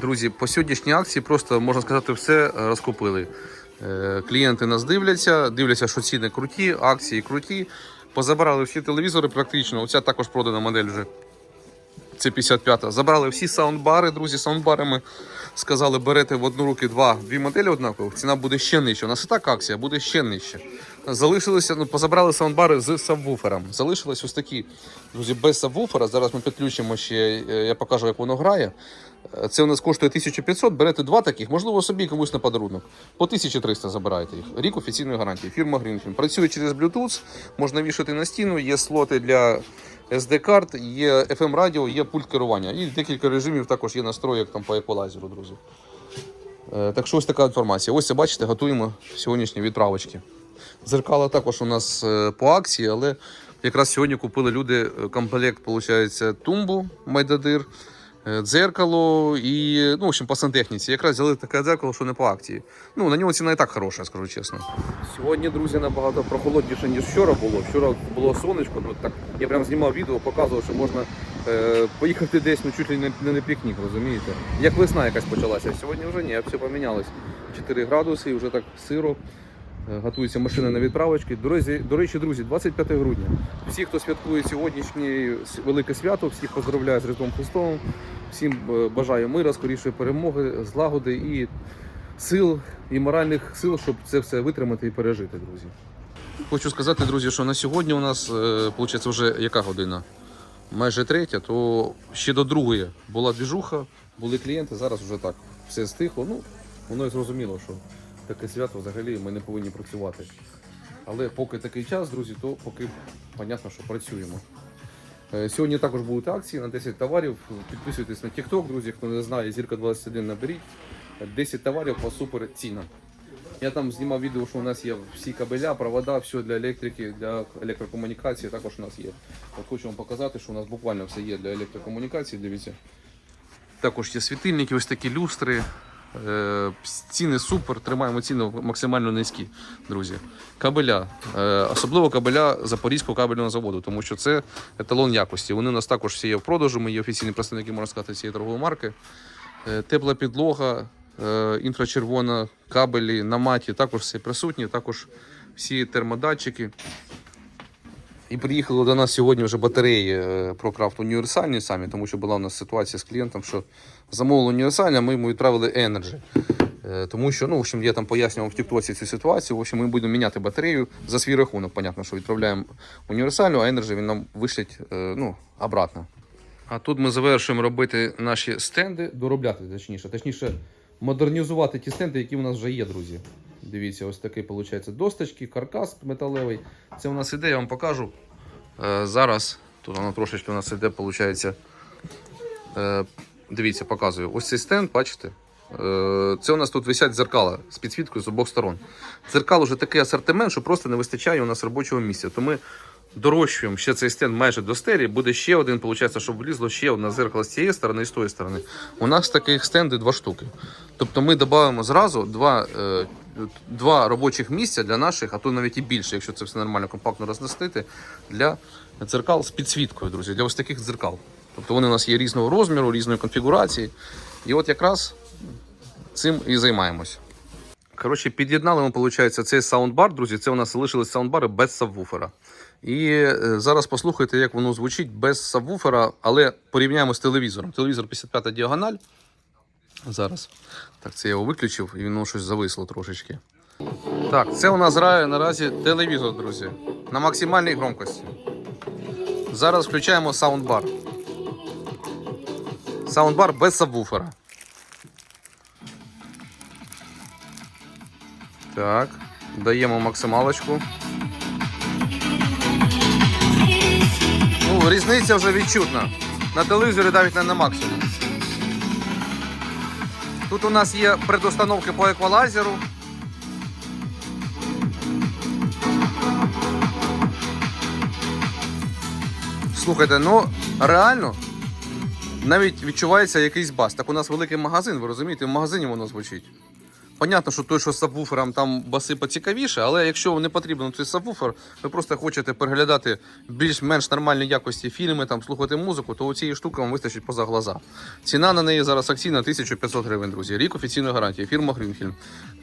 Друзі, по сьогоднішній акції просто можна сказати, все е, розкупили. Е, Клієнти нас дивляться, дивляться, що ціни круті, акції круті. Позабирали всі телевізори практично. Оця також продана модель вже. Це 55-та. Забрали всі саундбари, друзі, саундбарами. Сказали, берете в одну руки два, дві моделі однакових, ціна буде ще нижча. У нас і так акція буде ще нижча. Залишилися, ну, позабрали саундбари з сабвуфером. Залишились ось такі, друзі, без сабвуфера. Зараз ми підключимо ще, е, я покажу, як воно грає. Це у нас коштує 1500, берете два таких, можливо, собі комусь на подарунок. По 1300 забираєте їх. Рік офіційної гарантії. Фірма Greenfilm. Працює через Bluetooth, можна вішати на стіну, є слоти для SD-карт, є FM радіо, є пульт керування. І декілька режимів також є настроєк там по еквалайзеру, друзі. Е, Так що ось така інформація. Ось бачите, готуємо сьогоднішні відправочки. Зеркала також у нас е, по акції, але якраз сьогодні купили люди е, комплект, виходить, тумбу Майдадир, дзеркало і, ну, в общем, по сантехніці. Якраз взяли таке дзеркало, що не по акції. Ну, на нього ціна і так хороша, скажу чесно. Сьогодні, друзі, набагато прохолодніше, ніж вчора було. Вчора було сонечко, ну так я прям знімав відео, показував, що можна е, поїхати десь, ну чуть ли не, не на пікнік, розумієте? Як весна якась почалася. Сьогодні вже ні, все помінялось. 4 градуси і вже так сиро. Е, Готується машина на відправочки. До речі, друзі, 25 грудня. Всі, хто святкує сьогоднішнє велике свято, всіх поздравляю з Різдвом Христовим. Всім е, бажаю мира, скорішої перемоги, злагоди і сил, і моральних сил, щоб це все витримати і пережити, друзі. Хочу сказати, друзі, що на сьогодні у нас, виходить, вже яка година? Майже третя, то ще до другої була двіжуха, були клієнти, зараз вже так все стихло. Ну, воно і зрозуміло, що таке свято взагалі ми не повинні працювати. Але поки такий час, друзі, то поки понятно, що працюємо. Е, Сьогодні також будуть акції на 10 товарів. Підписуйтесь на TikTok, друзі, хто не знає, зірка 21 наберіть. 10 товарів по супер цінам. Я там знімав відео, що у нас є всі кабеля, провода, все для електрики, для електрокомунікації також у нас є. От хочу вам показати, що у нас буквально все є для електрокомунікації, дивіться. Також є світильники, ось такі люстри. Е, Ціни супер, тримаємо ціни максимально низькі, друзі. Кабеля, е, особливо кабеля Запорізького кабельного заводу, тому що це еталон якості. Вони у нас також всі є в продажу. Ми є офіційні представники, можна сказати, цієї торгової марки. Е, Тепла підлога, інфрачервона, кабелі на маті також все присутні, також всі термодатчики. І приїхали до нас сьогодні вже батареї е, ProCraft універсальні самі, тому що була у нас ситуація з клієнтом, що замовили універсальні, а ми йому відправили Energy. Е, Тому що, ну, в общем, я там пояснював в Тіктоці цю ситуацію. В общем, ми будемо міняти батарею за свій рахунок. Понятно, що відправляємо універсальну, а Energy він нам вишлять е, ну, обратно. А тут ми завершуємо робити наші стенди, доробляти точніше, точніше, модернізувати ті стенди, які у нас вже є, друзі. Дивіться, ось такий виходить досточки, каркас металевий. Це у нас іде, я вам покажу. Е, зараз тут воно трошечки у нас іде, виходить. Е, дивіться, показую. Ось цей стенд, бачите? Е, Це у нас тут висять дзеркала з підсвіткою з обох сторон. Дзеркал уже такий асортимент, що просто не вистачає у нас робочого місця. То ми дорощуємо ще цей стенд майже до стелі. Буде ще один, виходить, щоб влізло ще одне зеркало з цієї сторони і з тої сторони. У нас таких стенди два штуки. Тобто ми додаємо зразу два, два робочих місця для наших, а то навіть і більше, якщо це все нормально компактно рознестити, для дзеркал з підсвіткою, друзі, для ось таких дзеркал. Тобто вони у нас є різного розміру, різної конфігурації. І от якраз цим і займаємось. Коротше, під'єднали ми, виходить, цей саундбар, друзі. Це у нас залишились саундбари без сабвуфера. І е, зараз послухайте, як воно звучить без сабвуфера, але порівняємо з телевізором. Телевізор 55 діагональ. Зараз. Так, це я його виключив і воно щось зависло трошечки. Так, це у нас грає наразі телевізор, друзі. На максимальній громкості. Зараз включаємо саундбар. Саундбар без сабвуфера. Так, даємо максималочку. Ну, різниця вже відчутна. На телевізорі навіть не на максимум. Тут у нас є предустановки по еквалайзеру. Слухайте, ну реально навіть відчувається якийсь бас. Так у нас великий магазин, ви розумієте, в магазині воно звучить. Понятно, що той, що з сабвуфером там баси поцікавіше, але якщо вам не потрібен цей сабвуфер, ви просто хочете переглядати більш-менш нормальні якості фільми, там слухати музику, то у цієї штуки вам вистачить поза глаза. Ціна на неї зараз акційна 1500 гривень, друзі. Рік офіційної гарантії, фірма Greenfilm.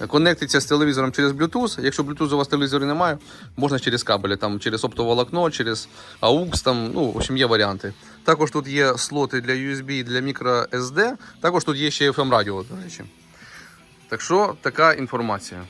Конектиться з телевізором через Bluetooth. Якщо Bluetooth у вас телевізорі немає, можна через кабелі, там через оптоволокно, через AUX, там, ну, в общем, є варіанти. Також тут є слоти для USB для microSD, також тут є ще FM радіо, до речі. Так що така інформація.